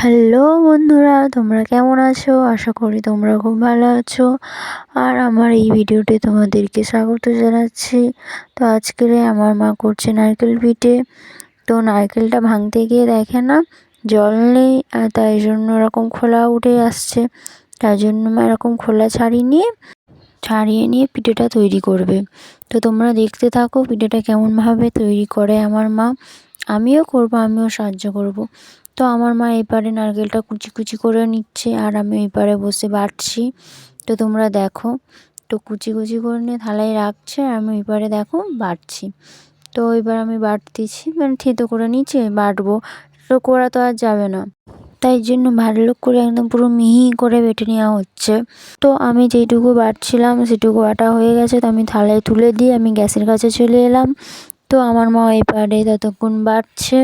Hello বন্ধুরা, তোমরা কেমন আছো? আশা করি তোমরা খুব ভালো আছো। আর আমার এই ভিডিওতে তোমাদেরকে স্বাগত জানাচ্ছি। তো আজকের আমার মা করছে নারকেল পিঠে। তো নারকেলটা ভাঙতে গিয়ে দেখে না, জল নেই, আর তাই জন্য এরকম খোলা উঠে আসছে। তাই জন্য মা এরকম খোলা ছাড়িয়ে নিয়ে ছাড়িয়ে নিয়ে পিঠেটা তৈরি করবে। তো তোমরা দেখতে থাকো পিঠেটা কেমনভাবে তৈরি করে আমার মা। আমিও করব, আমিও সাহায্য করব। তো আমার মা এপারে নারকেলটা কুচি কুচি করে নিচ্ছে আর আমি ওই পারে বসে বাটছি। তো তোমরা দেখো, তো কুচি কুচি করে নিয়ে থালায় রাখছে আর আমি ওই পারে দেখো বাটছি। তো এবার আমি বাটতেছি মানে থেতো করে নিচে বাটবো। তো করা তো আর যাবে না। তাই জন্য ভালো করে একদম পুরো মিহি করে বেটে নেওয়া হচ্ছে। তো আমি যেইটুকু বাটছিলাম, সেটুকু বাটা হয়ে গেছে। তো আমি থালায় তুলে দিয়ে আমি গ্যাসের কাছে চলে এলাম। তো আমার মা এপারে ততক্ষণ বাড়ছে।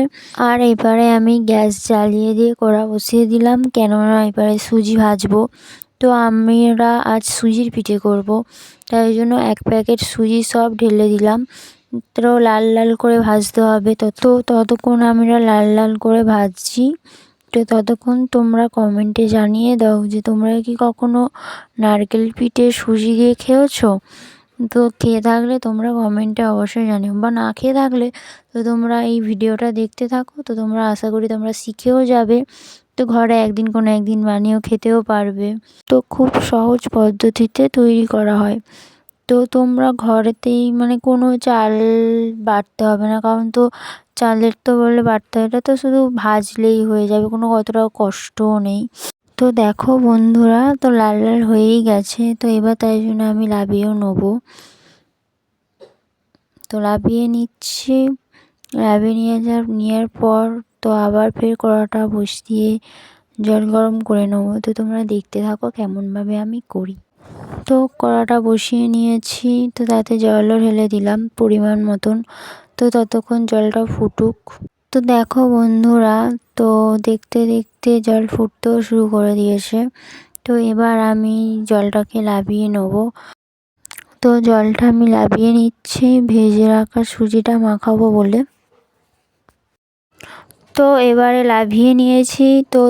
আর এপারে আমি গ্যাস জ্বালিয়ে দিয়ে কড়া বসিয়ে দিলাম, কেননা এপারে সুজি ভাজবো। তো আমরা আজ সুজির পিঠে করব, তাই জন্য এক প্যাকেট সুজি সব ঢেলে দিলাম। তো লাল লাল করে ভাজতে হবে। তত ততক্ষণ আমরা লাল লাল করে ভাজছি। তো ততক্ষণ তোমরা কমেন্টে জানিয়ে দাও যে তোমরা কি কখনো নারকেল পিঠে সুজি দিয়ে খেয়েছো? তো খেয়ে থাকলে তোমরা কমেন্টে অবশ্যই জানিও। বা না খেয়ে থাকলে তো তোমরা এই ভিডিওটা দেখতে থাকো, তো তোমরা আশা করি তোমরা শিখেও যাবে। তো ঘরে একদিন কোনো একদিন বানিয়েও খেতেও পারবে। তো খুব সহজ পদ্ধতিতে তৈরি করা হয়। তো তোমরা ঘরেতেই মানে কোনো চাল বাটতে হবে না, কারণ তো চালের তো বললে বাটতে হয়, এটা তো শুধু ভাজলেই হয়ে যাবে, কোনো অতটাও কষ্টও নেই। তো দেখো বন্ধুরা, তো লাল লাল হয়েই গেছে, তো এবার তাই জন্য আমি লাভিয়েও নেব। তো লাভিয়ে নিচ্ছি। লাভিয়ে নিয়ে যা, নেওয়ার পর তো আবার ফের কড়াটা বসিয়ে জল গরম করে নেব। তো তোমরা দেখতে থাকো কেমনভাবে আমি করি। তো কড়াটা বসিয়ে নিয়েছি, তো তাতে জলও ঢেলে দিলাম পরিমাণ মতন। তো ততক্ষণ জলটা ফুটুক। তো দেখো বন্ধুরা, তো দেখতে দেখতে জল ফুটতেও শুরু করে দিয়েছে। তো এবার আমি জলটাকে লাভিয়ে নেব। তো জলটা আমি লাভিয়ে নিচ্ছি, ভেজে রাখা সুজিটা মাখাবো বলে। তো এবারে লাভিয়ে নিয়েছি। তো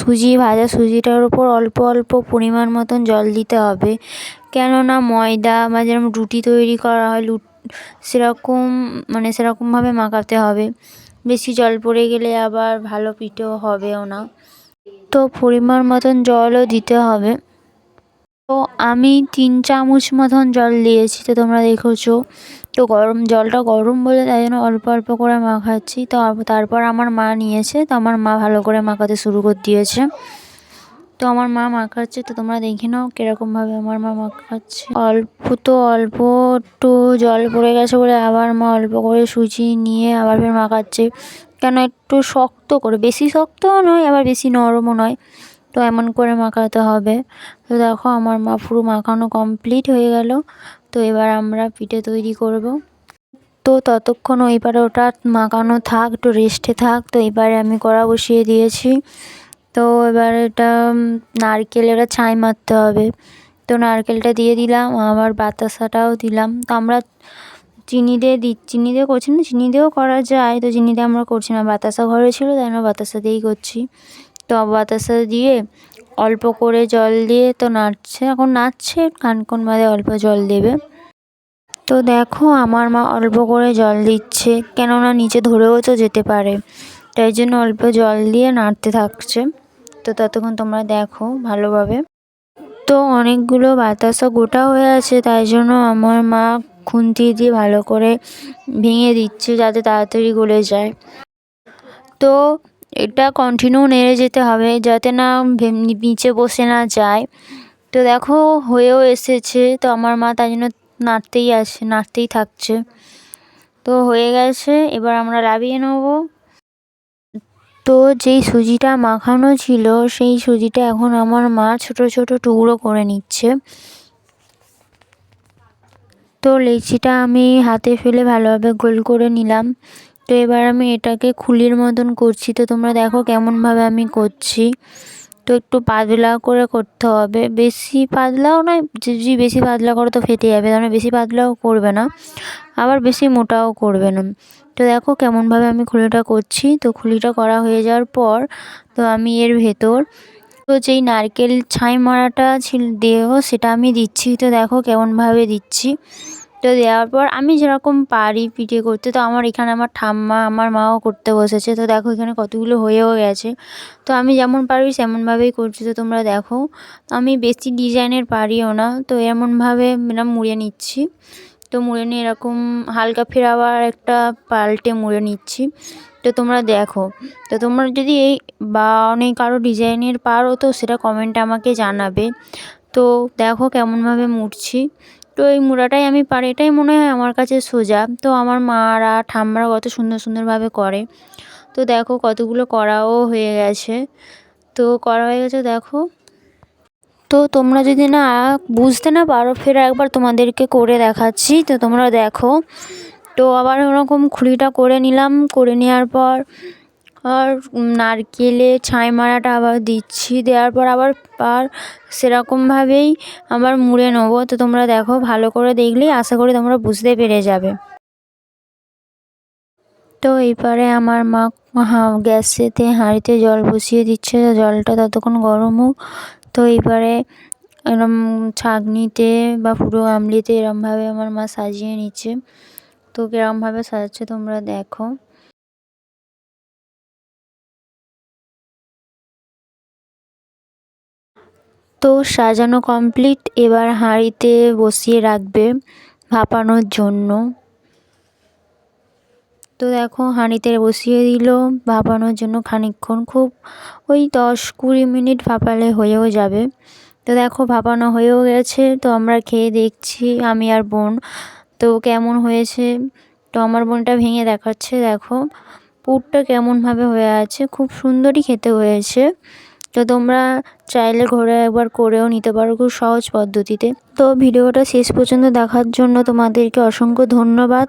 সুজি, ভাজা সুজিটার উপর অল্প অল্প পরিমাণ মতন জল দিতে হবে। কেননা ময়দা বা যেরকম রুটি তৈরি করা হয় সেরকম মানে সেরকমভাবে মাখাতে হবে। বেশি জল পড়ে গেলে আবার ভালো পিঠেও হবেও না। তো পরিমাণ মতন জলও দিতে হবে। তো আমি তিন চামচ মতন জল দিয়েছি, তো তোমরা দেখেছ। তো গরম, জলটা গরম বলে তাই জন্য অল্প অল্প করে মাখাচ্ছি। তো তারপর আমার মা নিয়েছে, তো আমার মা ভালো করে মাখাতে শুরু করে দিয়েছে। তো আমার মা মাখাচ্ছে, তো তোমরা দেখে নাও কীরকমভাবে আমার মা মাখাচ্ছে। অল্প তো অল্প, একটু জল পড়ে গেছে বলে আবার মা অল্প করে সুজি নিয়ে আবার ফের মাখাচ্ছে। কেন একটু শক্ত করে, বেশি শক্তও নয়, আবার বেশি নরমও নয়, তো এমন করে মাখাতে হবে। তো দেখো আমার মা পুরো মাখানো কমপ্লিট হয়ে গেল, তো এবার আমরা পিঠে তৈরি করব। তো ততক্ষণ ওই পারে ওটা মাখানো থাক, একটু রেস্টে থাক, তো এবারে আমি কড়া বসিয়ে দিয়েছি। তো এবার এটা নারকেল এটা ছাই মারতে হবে। তো নারকেলটা দিয়ে দিলাম, আবার বাতাসাটাও দিলাম। তো আমরা চিনি দিয়ে দি, চিনি দিয়ে করছি না, চিনি দিয়েও করা যায়। তো চিনি দিয়ে আমরা করছি না, বাতাসা ঘরে ছিল, তাই আমরা বাতাসা দিয়েই করছি। তো বাতাসা দিয়ে অল্প করে জল দিয়ে, তো নাড়ছে, এখন নাড়ছে কানকন বাদে অল্প জল দেবে। তো দেখো, আমার মা অল্প করে জল দিচ্ছে, কেননা নিচে ধরেও তো যেতে পারে। তাই জন্য অল্প জল দিয়ে নাড়তে থাকছে। তো ততক্ষণ তোমরা দেখো ভালোভাবে। তো অনেকগুলো বাতাসা গোটা হয়ে আছে, তাই জন্য আমার মা খুন্তি দিয়ে ভালো করে ভেঙে দিচ্ছে যাতে তাড়াতাড়ি গলে যায়। তো এটা কন্টিনিউ নেড়ে যেতে হবে যাতে না নিচে বসে না যায়। তো দেখো হয়েও এসেছে, তো আমার মা তাই জন্য নাড়তেই আছে, নাড়তেই থাকছে। তো হয়ে গেছে, এবার আমরা লাভিয়ে নেব। তো যেই সুজিটা মাখানো ছিল, সেই সুজিটা এখন আমার মা ছোট ছোট টুকরো করে নিচ্ছে। তো লেচিটা আমি হাতে ফেলে ভালোভাবে গোল করে নিলাম। তো এবার আমি এটাকে খুলির মতন করছি। তো তোমরা দেখো কেমনভাবে আমি করছি। তো একটু পাতলা করে করতে হবে। বেশি পাতলাও নয় যদি বেশি পাতলা করো তো ফেটে যাবে। তার বেশি পাতলাও করবে না, আবার বেশি মোটাও করবে না। তো দেখো কেমনভাবে আমি খুলিটা করছি। তো খুলিটা করা হয়ে যাওয়ার পর তো আমি এর ভেতর তো যেই নারকেল ছাই মারাটা ছিল দেহ সেটা আমি দিচ্ছি। তো দেখো কেমনভাবে দিচ্ছি। তো দেওয়ার পর আমি যেরকম পারি পিঠে করতে। তো আমার এখানে আমার ঠাম্মা, আমার মাও করতে বসেছে। তো দেখো এখানে কতগুলো হয়েও গেছে। তো আমি যেমন পারি সেমনভাবেই করছি। তো তোমরা দেখো, আমি বেশি ডিজাইনের পারিও না। তো এমনভাবে এরম মুড়ে নিচ্ছি। তো মুড়ে নিয়ে এরকম হালকা ফের আবার একটা পাল্টে মুড়ে নিচ্ছি। তো তোমরা দেখো, তো তোমরা যদি এই বা অনেক আরও ডিজাইনের পারো তো সেটা কমেন্টে আমাকে জানাবে। তো দেখো কেমনভাবে মুড়ছি। তো এই মুড়াটাই আমি পারি, এটাই মনে হয় আমার কাছে সোজা। তো আমার মারা ঠাম্মারা কত সুন্দর সুন্দরভাবে করে। তো দেখো কতগুলো করাও হয়ে গেছে। তো করা হয়ে গেছে, দেখো। তো তোমরা যদি না বুঝতে না পারো, ফের একবার তোমাদেরকে করে দেখাচ্ছি। তো তোমরা দেখো, তো আবার ওরকম খুলিটা করে নিলাম। করে নেওয়ার পর আর নারকেলে ছাই মারাটা আবার দিচ্ছি। দেওয়ার পর আবার আর সেরকমভাবেই আবার মুড়ে নেব। তো তোমরা দেখো, ভালো করে দেখলেই আশা করি তোমরা বুঝতে পেরে যাবে। তো এইবারে আমার মা গ্যাসেতে হাঁড়িতে জল বসিয়ে দিচ্ছে। জলটা ততক্ষণ গরম হোক। তো এইবারে এরম ছাঁকনিতে বা পুরো গামলিতে এরমভাবে আমার মা সাজিয়ে নিচ্ছে। তো কিরমভাবে সাজাচ্ছে তোমরা দেখো। তো সাজানো কমপ্লিট, এবার হাঁড়িতে বসিয়ে রাখবে ভাপানোর জন্য। তো দেখো হাঁড়িতে বসিয়ে দিল। ভাপানোর জন্য খানিকক্ষণ খুব ওই দশ কুড়ি মিনিট ভাপালে হয়েও যাবে। তো দেখো ভাপানো হয়েও গেছে। তো আমরা খেয়ে দেখছি আমি আর বোন। তো কেমন হয়েছে? তো আমার বোনটা ভেঙে দেখাচ্ছে, দেখো। পুরটা কেমনভাবে হয়ে আছে, খুব সুন্দরই খেতে হয়েছে। তো তোমরা চাইলে ঘরে একবার করেও নিতে পারো খুব সহজ পদ্ধতিতে। তো ভিডিওটা শেষ পর্যন্ত দেখার জন্য তোমাদেরকে অসংখ্য ধন্যবাদ।